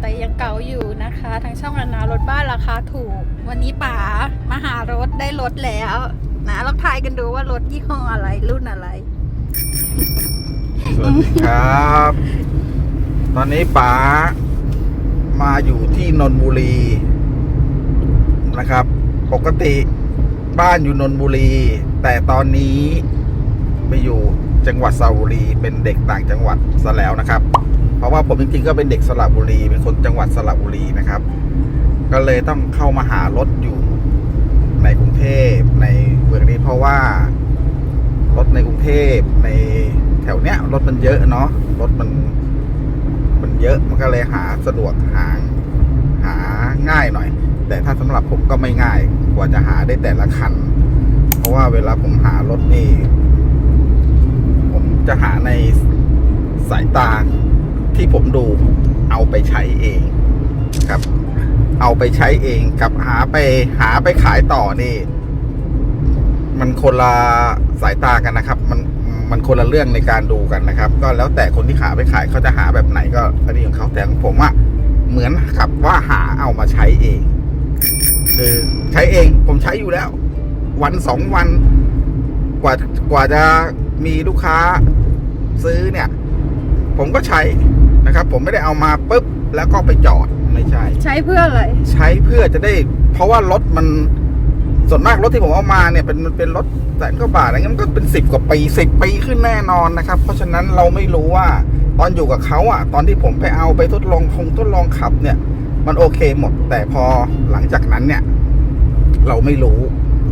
แต่ยังเก่าอยู่นะคะ ทางช่องนานารถบ้านราคาถูก วันนี้ป๋ามาหารถได้รถแล้วนะลองทายกันดูว่ารถยี่ห้ออะไรรุ่นอะไร สวัสดีครับ ตอนนี้ป๋ามาอยู่ที่นนทบุรีนะครับ ปกติบ้านอยู่นนทบุรี แต่ตอนนี้ไปอยู่จังหวัดสระบุรีเป็นเด็กต่างจังหวัดซะแล้วนะครับ เพราะว่าผมจริงๆก็เป็นเด็กสระบุรี เป็นคนจังหวัดสระบุรีนะครับ ก็เลยต้องเข้ามาหารถอยู่ในกรุงเทพในเมืองนี้เพราะว่ารถในกรุงเทพในแถวเนี้ยรถมันเยอะเนาะรถมันมันเยอะมันก็เลยหาสะดวกหาหาง่ายหน่อย แต่ถ้าสำหรับผมก็ไม่ง่าย กว่าจะหาได้แต่ละคัน เพราะว่าเวลาผมหารถนี่ ผมจะหาในสายตา ที่ผมดูเอาไปใช้เองครับ เอาไปใช้เองกับหาไปหาไปขายต่อนี่ มันคนละสายตากันนะครับ มันมันคนละเรื่องในการดูกันนะครับ ก็แล้วแต่คนที่หาไปขายเขาจะหาแบบไหนก็อันนี้ของเขาแต่ของผมอะเหมือนกับว่าหาเอามาใช้เอง คือใช้เองผมใช้อยู่แล้ว วันสองวันกว่ากว่าจะมีลูกค้าซื้อเนี่ย ผมก็ใช้นะครับ ผมไม่ได้เอามาปุ๊บแล้วก็ไปจอดไม่ใช่ ใช้เพื่ออะไร ใช้เพื่อจะได้ เพราะว่ารถมันส่วนมากรถที่ผมเอามาเนี่ยเป็นมันเป็นรถแสนกว่าบาทอะไรเงี้ยมันก็เป็นสิบกว่าปีสิบปีขึ้นแน่นอนนะครับ เพราะฉะนั้นเราไม่รู้ว่าตอนอยู่กับเขาอะ ตอนที่ผมไปเอาไปทดลองคงทดลองขับเนี่ย มันโอเคหมด แต่พอหลังจากนั้นเนี่ย เราไม่รู้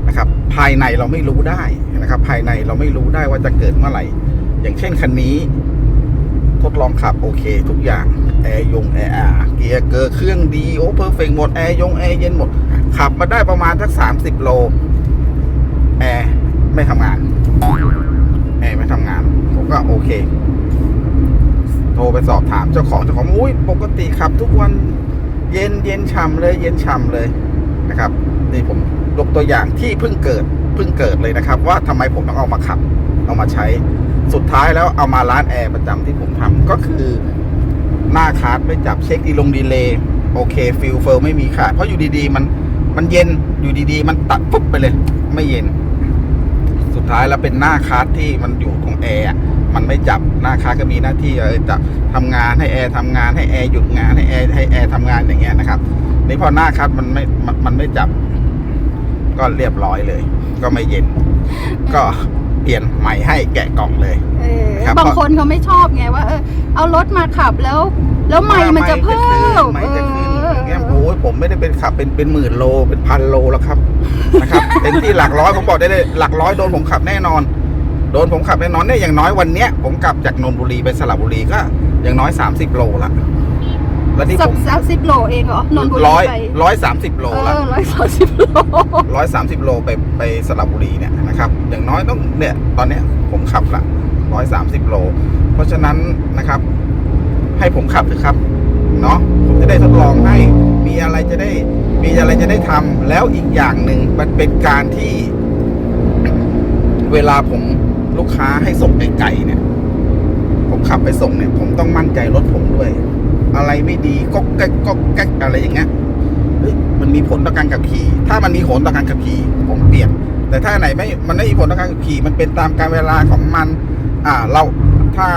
นะครับ ภายในเราไม่รู้ได้นะครับ ภายในเราไม่รู้ได้ว่าจะเกิดเมื่อไหร่อย่างเช่นคันนี้ท ดลองขับโอเคทุกอย่าง แอร์ยงแอร์อาเกียร์เกอร์เครื่องดีโอเพอร์เฟกหมด แอร์ยงแอร์เย็นหมด ขับมาได้ประมาณสักสามสิบโล แอร์ไม่ทำงาน แอร์ไม่ทำงาน ผมก็โอเค โทรไปสอบถามเจ้าของเจ้าของอุ้ยปกติขับทุกวันเย็นเย็นฉ่ำเลย เย็นฉ่ำเลยนะครับนี่ผมยกตัวอย่างที่เพิ่งเกิดเพิ่งเกิดเลยนะครับ ว่าทำไมผมต้องเอามาขับ เอามาใช้ สุดท้ายแล้วเอามาร้านแอร์ประจำที่ผมทำก็คือหน้าคาร์ดไม่จับเช็คดีลงดีเลย์โอเคฟิลเฟลไม่มีขาดเพราะอยู่ดีๆ มันมันเย็นอยู่ดีๆ มันตัดปุ๊บไปเลย ไม่เย็น สุดท้ายแล้วเป็นหน้าคาร์ดที่มันอยู่ตรงแอร์มันไม่จับหน้าคาร์ดก็มีหน้าที่เออจับทำงานให้แอร์ทำงานให้แอร์หยุดงานให้แอร์ให้แอร์ทำงานอย่างเงี้ยนะครับนี่พอหน้าคาร์ดมันไม่มันไม่จับ ก็เรียบร้อยเลย ก็ไม่เย็น ก็ ปลี่ยนใหม่ให้แกะกล่องเลย เออครับ บางคนเขาไม่ชอบไงว่าเออเอารถมาขับแล้ว แล้วไม่มันจะเพิ่มไม่เอจะขึ้นออย่างเงี้ยโอ้ยผมไม่ได้เป็นขับเป็นเป็นหมื่นโลเป็นพันโลแล้วครับนะครับ เป็นที่หลักร้อยผมบอกได้เลยหลักร้อยโดนผมขับแน่นอน โดนผมขับแน่นอนเนี่ยอย่างน้อยวันเนี้ยผมกลับจากนนทบุรีไปสระบุรีก็อย่างน้อย 30 โลละ แล้วนี่สัผกมสักสิบโลเองเหรอนนทบุรีร้อยไปร้อยสามสิบโลเอละ อร้อยสามสิบโล ร้อยสามสิบโลไปไปสระบุรีเนี่ยนะครับอย่างน้อยต้องเนี่ยตอนเนี้ยผมขับละร้อยสามสิบโล เพราะฉะนั้นนะครับ ให้ผมขับเถอะครับเนาะผมจะได้ทดลองให้มีอะไรจะได้มีอะไรจะได้ทำแล้วอีกอย่างหนึ่งมันเป็นการที่ เวลาผมลูกค้าให้ส่งไกลๆเนี่ย ผมขับไปส่งเนี่ย ผมต้องมั่นใจรถผมด้วย อะไรไม่ดีก็แก๊กก็แก๊กอะไรอย่างเงี้ยมันมีผลต่อการขับขี่ ถ้ามันมีผลต่อการขับขี่ผมเปลี่ยน แต่ถ้าไหนไม่ มันไม่มีผลต่อการขับขี่ มันเป็นตามการเวลาของมัน อ่า เรา ถ้า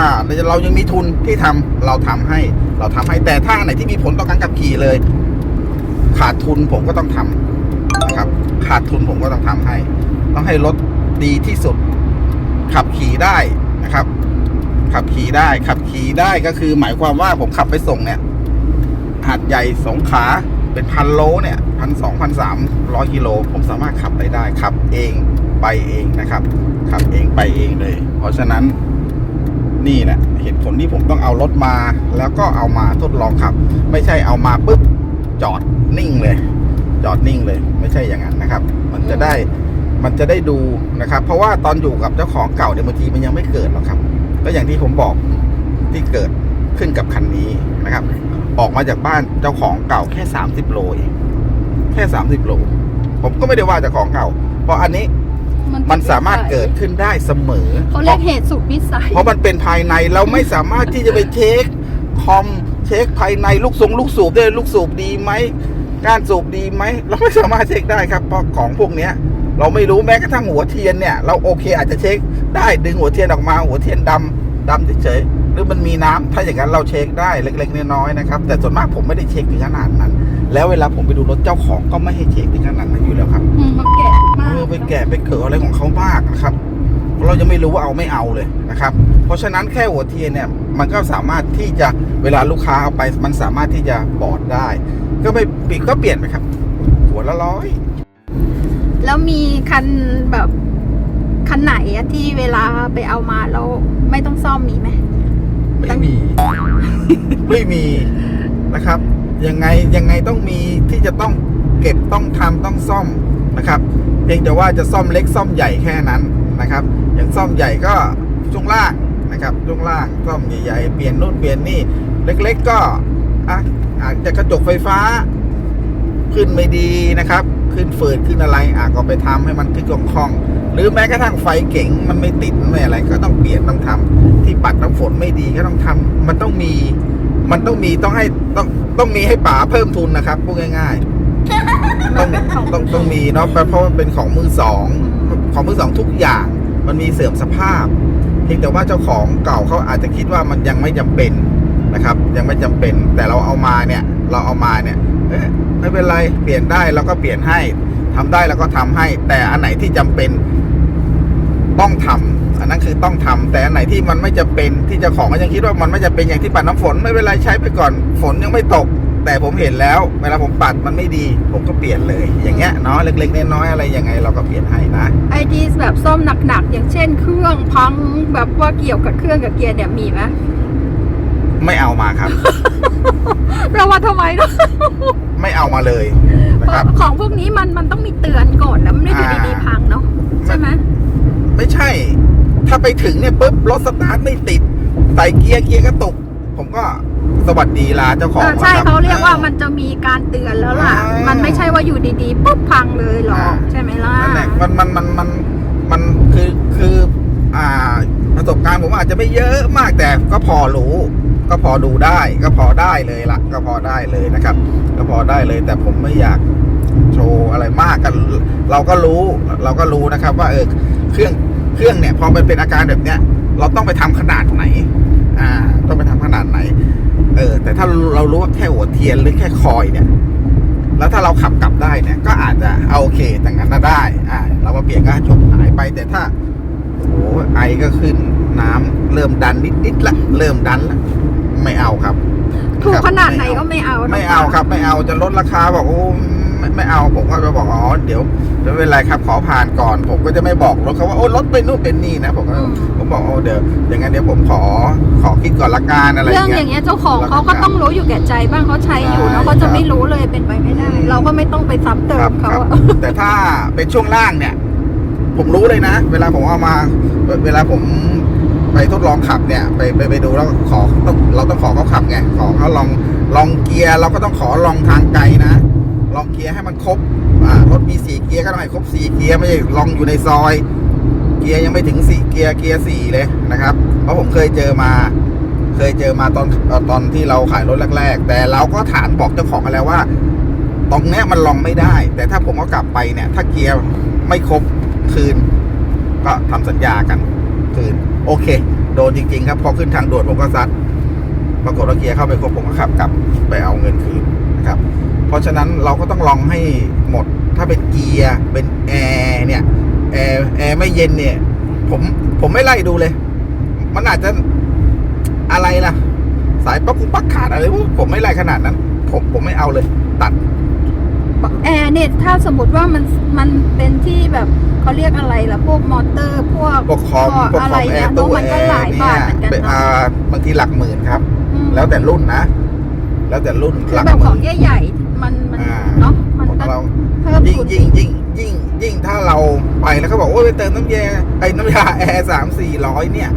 เรายังมีทุนที่ทำเราทำให้ เราทำให้ แต่ถ้าไหนที่มีผลต่อการขับขี่เลย ขาดทุนผมก็ต้องทำนะครับ ขาดทุนผมก็ต้องทำให้ ต้องให้รถดีที่สุด ขับขี่ได้นะครับ ขับขี่ได้ ขับขี่ได้ก็คือ หมายความว่าผมขับไปส่งเนี่ยหาดใหญ่สงขาเป็นพันโลเนี่ยพันสองพันสามร้อยกิโลผมสามารถขับไปได้ขับเองไปเองนะครับ ขับเองไปเองเลย เพราะฉะนั้นนี่แหละเหตุผลที่ผมต้องเอารถมา แล้วก็เอามาทดลองขับ ไม่ใช่เอามาปุ๊บจอดนิ่งเลย จอดนิ่งเลย ไม่ใช่อย่างนั้นนะครับ มันจะได้มันจะได้ดูนะครับ เพราะว่าตอนอยู่กับเจ้าของเก่าเนี่ยบางทีมันยังไม่เกิดหรอกครับ ก็อย่างที่ผมบอกที่เกิดขึ้นกับคันนี้นะครับ ออกมาจากบ้านเจ้าของเก่าแค่สามสิบโลเองแค่สามสิบโล ผมก็ไม่ได้ว่าเจ้าของเก่า เพราะอันนี้มันสามารถเกิดขึ้นได้เสมอเขาเรียกเหตุสุดวิสัยเพราะมันเป็นภายในเราไม่สามารถที่จะไปเช็คคอมช็คภายในลูกทรงลูกสูบด้วยลูกสูบดีไหมการสูบดีไหมเราไม่สามารถเช็คได้ครับเพราะของพวกเนี้ย เราไม่รู้แม้กระทั่งหัวเทียนเนี่ย เราโอเคอาจจะเช็ค ได้ดึงหัวเทียนออกมาหัวเทียนดำดำเฉยๆหรือมันมีน้ำถ้าอย่างนั้นเราเช็คได้เล็กๆน้อยๆนะครับ แต่ส่วนมากผมไม่ได้เช็คถึงขนาดนั้น แล้วเวลาผมไปดูรถเจ้าของก็ไม่ให้เช็คถึงขนาดนั้นอยู่แล้วครับอืมมันแก่มากเออไปแกะไปเกิดอะไรของเขามากนะครับเราจะไม่รู้ว่าเอาไม่เอาเลยนะครับ เพราะฉะนั้นแค่หัวเทียนเนี่ยมันก็สามารถที่จะเวลาลูกค้าเอาไป มันสามารถที่จะบอดได้ ก็ไปปิดก็เปลี่ยนไปครับ หัวละร้อย แล้วมีคันแบบ คันไหนอะที่เวลาไปเอามาแล้วไม่ต้องซ่อมมีไหม ไม่มี ไม่มีนะครับ ยังไงยังไงต้องมีที่จะต้องเก็บต้องทำต้องซ่อมนะครับ เพียงแต่ว่าจะซ่อมเล็กซ่อมใหญ่แค่นั้นนะครับ อย่างซ่อมใหญ่ก็ช่วงล่างนะครับช่วงล่างซ่อมใหญ่ๆเปลี่ยนนู่นเปลี่ยนนี่เล็ก ๆก็อะอาจจะกระจกไฟฟ้า ขึ้นไม่ดีนะครับ ขึ้นฝืดขึ้นอะไรอะก็ไปทำให้มันขึ้นคล่องๆ หรือแม้กระทั่งไฟเก๋งมันไม่ติดไม่อะไร ก็ต้องเปลี่ยนต้องทำที่ปัดน้ำฝนไม่ดีก็ต้องทำมันต้องมี มันต้องมีต้องให้ต้องต้องมีให้ป๋าเพิ่มทุนนะครับพูดง่าย ๆ ต้องต้องต้องมีเนาะเพราะมันเป็นของมือสองของมือสองทุกอย่างมันมีเสื่อมสภาพเพียงแต่ว่าเจ้าของเก่าเขาอาจจะคิดว่ามันยังไม่จำเป็นนะครับ ยังไม่จำเป็นแต่เราเอามาเนี่ย เราเอามาเนี่ยไม่เป็นไรเปลี่ยนได้เราก็เปลี่ยนให้ทำได้เราก็ทำให้ แต่อันไหนที่จำเป็น ต้องทำอันนั้นคือต้องทำแต่อันไหนที่มันไม่จะเป็นที่เจ้าของก็ยังคิดว่ามันไม่จะเป็นอย่างที่ปัดน้ำฝนไม่เป็นไรใช้ไปก่อนฝนยังไม่ตก แต่ผมเห็นแล้ว เวลาผมปัดมันไม่ดี ผมก็เปลี่ยนเลย อย่างเงี้ยเนาะเล็กๆน้อยๆอะไรยังไงเราก็เปลี่ยนให้นะไอที่แบบซ่อมหนักๆอย่างเช่น เครื่องพังแบบว่าเกี่ยวกับเครื่องกับเกียร์เนี่ยมีไหมไม่เอามาครับเราว่าทำไมเนอะไม่เอามาเลยนะครับของพวกนี้มันมันต้องมีเตือนก่อนแล้วมันไม่อยู่ดีๆพังเนาะใช่ไหม ไม่ใช่ ถ้าไปถึงเนี่ยปุ๊บรถสตาร์ทไม่ติดใส่เกียร์เกียร์กระตุกผมก็สวัสดีลาเจ้าของเออใช่แล้วคบเขาเรียกว่ามันจะมีการเตือนแล้วล่ะอ่ามัมันไม่ใช่ว่าอยู่ดีๆปุ๊บพังเลยหรอกอ่าใช่ไหมล่ะนั่นแหละมันมันมันมันมันคือคืออ่าประสบการณ์ผมอาจจะไม่เยอะมากแต่ก็พอรู้ ก็พอดูได้ก็พอได้เลยละก็พอได้เลยนะครับ ก็พอได้เลย แต่ผมไม่อยากโชว์อะไรมากกัน เราก็รู้เราก็รู้นะครับ ว่าเออเครื่อง เครื่องเนี่ยพอมันเป็นอาการแบบเนี้ยเราต้องไปทำขนาดไหน อ่า ต้องไปทำขนาดไหน เออ แต่ถ้าเรารู้ว่าแค่หัวเทียนหรือแค่คอยเนี่ย แล้วถ้าเราขับกลับได้เนี่ย ก็อาจจะเอาโอเคแต่งงานน่าได้ อ่า เรามาเปลี่ยนก็จบหายไป แต่ถ้าโอ้โหไอก็ขึ้นน้ำเริ่มดันนิดๆละเริ่มดันละไม่เอาครับ ถูกครับขนาดไหนก็ไม่เอานะไม่เอาครับ ไม่เอาจะลดราคาบอกโอ้ ไม่ไม่เอาผมก็จะบอกอ๋อเดี๋ยวไม่เป็นไรครับขอผ่านก่อน ผมก็จะไม่บอกรถเขาว่าโอ้รถเป็นนู่นเป็นนี่นะผมก็ผมบอกโอ้เดี๋ยวอย่างนั้นเดี๋ยวผมขอขอคิดก่อนละกันอะไรอเรื่องย่างอเงี้ยย่างเงี้ยเจ้าของเขาก็ต้องรู้อยู่แก่ใจบ้างเขาใช้อยู่ใช่แล้วเขาครัจะบไม่รู้เลยเป็นไปไม่ได้ เราก็ไม่ต้องไปซ้ำเติครัมบเขาครับอะแต่ถ้าเป็นช่วงล่างเนี่ย ผมรู้เลยนะ เวลาผมเอามาเวลาผมไปทดลองขับเนี่ยไปไปไปดูแล้วขอต้องเราต้องขอเขาขับไงขอเขาลองลองเกียร์เราก็ต้องขอลองทางไกลนะ ลองเกียร์ให้มันครบรถมีสี่เกียร์ก็ต้องให้ครบสี่เกียร์ไม่ใช่ลองอยู่ในซอย เกียร์ยังไม่ถึงสี่เกียร์เกียร์สี่เลยนะครับ เพราะผมเคยเจอมา เคยเจอมาตอนตอนที่เราขายรถแรก ๆ แต่เราก็ถามบอกเจ้าของกันแล้วว่า ตรงเนี้ยมันลองไม่ได้ แต่ถ้าผมเอากลับไปเนี่ย ถ้าเกียร์ไม่ครบคืน ก็ทำสัญญากันคืน โอเค โดนจริง ๆ ครับพอขึ้นทางด่วนผมก็ซัดปรากฏว่าเกียร์เข้าไปครบผมก็ขับกลับไปเอาเงินคืน ครับ เพราะฉะนั้นเราก็ต้องลองให้หมด ถ้าเป็นเกียร์เป็นแอร์เนี่ยแอร์แอร์ไม่เย็นเนี่ย ผมผมไม่ไล่ดูเลย มันอาจจะอะไรล่ะ สายปักกุปักขาดอะไรพวกผมไม่ไล่ขนาดนั้น ผมผมไม่เอาเลย ตัดแอร์เนี่ยถ้าสมมติว่ามันมันเป็นที่แบบเขาเรียกอะไรล่ะพวกมอเตอร์พวกพวกคอมพวกอะคไรอมแอเนี่ยร์เพตู้ราะมันแอก็หลายร์บาเนี่ทยเหมือนกันเป็นเนาะอ่าบางทีหลักหมื่นครับอืมแล้วแต่รุ่นนะ แล้วแต่รุ่นคืหอลักแบบหขอมื่งนใหญ่ๆมันมันอ่าเนาะมันของก็เราเพิ่มยิ่งทุนยิ่งยิ่งยิ่งยิ่งถ้าเราไปแล้วเขาบอกโอ้ยไปเติมน้ำแยไอ้น้ำยาแอร์สามสี่ร้อยเนี่ย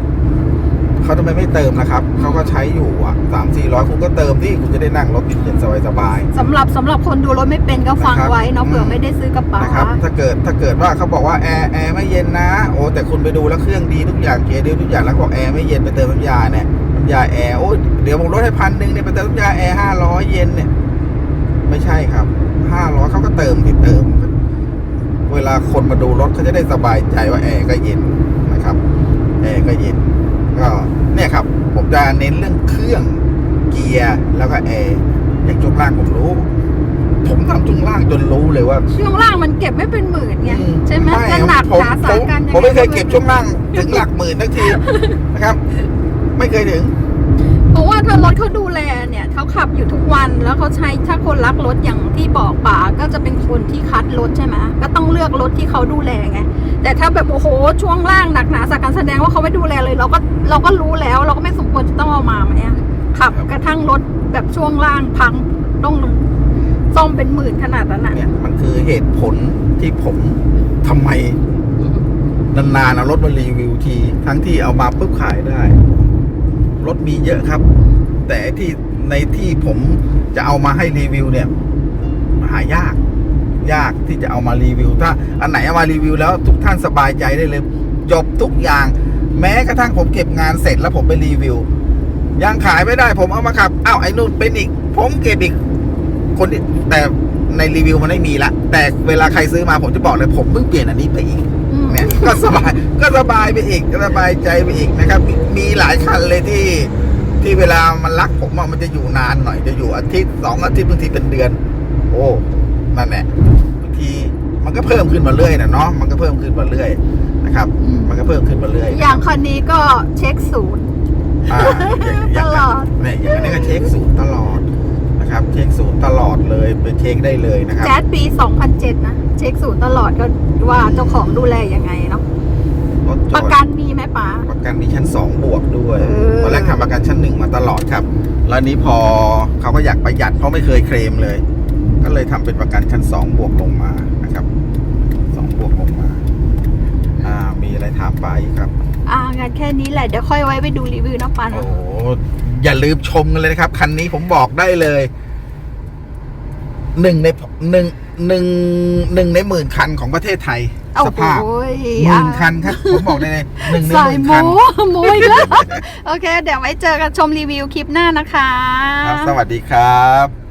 เขาทำไมไม่เติมนะครับเขาก็ใช้อยู่อะสามสี่ร้อยคุณก็เติมที่คุณจะได้นั่งรถเย็นๆสบายสำหรับสำหรับคนดูรถไม่เป็นก็ฟังนะครับไว้เนาะเผื่ออืมไม่ได้ซื้อกระๆเป๋านะครับถ้าเกิดถ้าเกิดว่าเขาบอกว่าแอร์แอร์ไม่เย็นนะ โอ้แต่คุณไปดูแล้วเครื่องดีทุกอย่างเกียร์ดีทุกอย่างแล้วบอกแอร์ไม่เย็นไปเติมน้ำยาเนี่ยน้ำยาแอร์โอ้ยเดี๋ยวผมลดให้พันหนึ่งเนี่ยไปเติมน้ำยาแอร์ห้าร้อยเย็นเนี่ย ไม่ใช่ครับห้าร้อยเขาก็เติมที่เติม เวลาคนมาดูรถเขาจะได้สบายใจว่าแอร์ก็เย็นนะครับแอร์ก็เย็นก็เนี่ยครับ ผมจะเน้นเรื่องเครื่องเกียร์แล้วก็แอร์อย่างช่วงล่างผมรู้ ผมทำช่วงล่างจนรู้เลยว่า ช่วงล่างมันเก็บไม่เป็นหมื่นไงใช่ไหมไม่จะหนักผมหนาผสามกันยังงผมไม่เคยเก็บช่วงล่างถึงหลักหมื่นทักทีนะครับ ไม่เคยถึง เพราะว่าถ้ารถเขาดูแลเนี่ยเขาขับอยู่ทุกวันแล้วเขาใช้ถ้าคนรักรถอย่างที่บอกป๋าก็จะเป็นคนที่คัดรถใช่ไหมก็ต้องเลือกรถที่เขาดูแลไงแต่ถ้าแบบโอ้โหช่วงล่างหนักหนาสาการแสดงว่าเขาไม่ดูแลเลย เราก็เราก็รู้แล้ว เราก็ไม่สมควรจะต้องเอามาไหมอะขับครับกระทั่งรถแบบช่วงล่างพังต้องซ่อมเป็นหมื่นขนาดนั้นน่ะเนี่ยมันคือเหตุผลที่ผมทำไมนานๆเอารถมารีวิวที ทั้งที่เอามาปุ๊บขายได้ รถมีเยอะครับ แต่ที่ในที่ผมจะเอามาให้รีวิวเนี่ยหายาก ยากที่จะเอามารีวิว ถ้าอันไหนเอามารีวิวแล้วทุกท่านสบายใจได้เลยจบทุกอย่าง แม้กระทั่งผมเก็บงานเสร็จแล้วผมไปรีวิว ยังขายไม่ได้ผมเอามาขับอ้าวไอ้นู่นเป็นอีก ผมเก็บอีก คนแต่ในรีวิวมันไม่มีละแต่เวลาใครซื้อมาผมจะบอกเลยผมเพิ่งเปลี่ยนอันนี้ไปอีก ก็สบายก็สบายไปอีกก็สบายใจไปอีกนะครับมีมีหลายคันเลยที่ที่เวลามันรักผมอะมันจะอยู่นานหน่อยจะอยู่อาทิตย์สองอาทิตย์บางทีเป็นเดือน โอ้นั่นแหละบางทีมันก็เพิ่มขึ้นมาเรื่อยนะเนาะมันก็เพิ่มขึ้นมาเรื่อยนะครับ มันก็เพิ่มขึ้นมาเรื่อยอย่างคันนี้ก็เช็คศูนย์อ่าอย่างตลอดเนี่ยอย่างนี้ก็เช็คศูนย์ตลอด นะครับ เช็คศูนย์ตลอดเลยไปเช็คได้เลยนะครับแจ๊ดปี 2007 นะ เช็คศูนย์ตลอดก็ว่าเจ้าของดูแลยังไงเนาะรถจปอระดกันมีไหมป๋า ประกันมีชั้นสองบวกด้วยเออ ตอนแรกทำประกันชั้นหนึ่งมาตลอดครับ แล้วนี้พอเขาก็อยากประหยัดเพราะไม่เคยเคลมเลย ก็เลยทำเป็นประกันชั้นสองบวกลงมานะครับสองบวกลงมาอ่ามีอะไรถามไปาอีกครับ อ่างานแค่นี้แหละเดี๋ยวค่อยไว้ไปดูรีวิวนะป๋าโอ้เนาะโหอย่าลืมชมกันเลยนะครับ คันนี้ผมบอกได้เลย หนึ่งในหนึ่งหนึ่งหนึ่งในหมื่นคันของประเทศไทยโอ้สโหภาพหมื่นคันครับผมบอกได้เลยหนึ่งในหสายมื่นโมคันโมอีกแล้ว โอเค เดี๋ยวไว้เจอกันชมรีวิวคลิปหน้านะคะครับสวัสดีครับ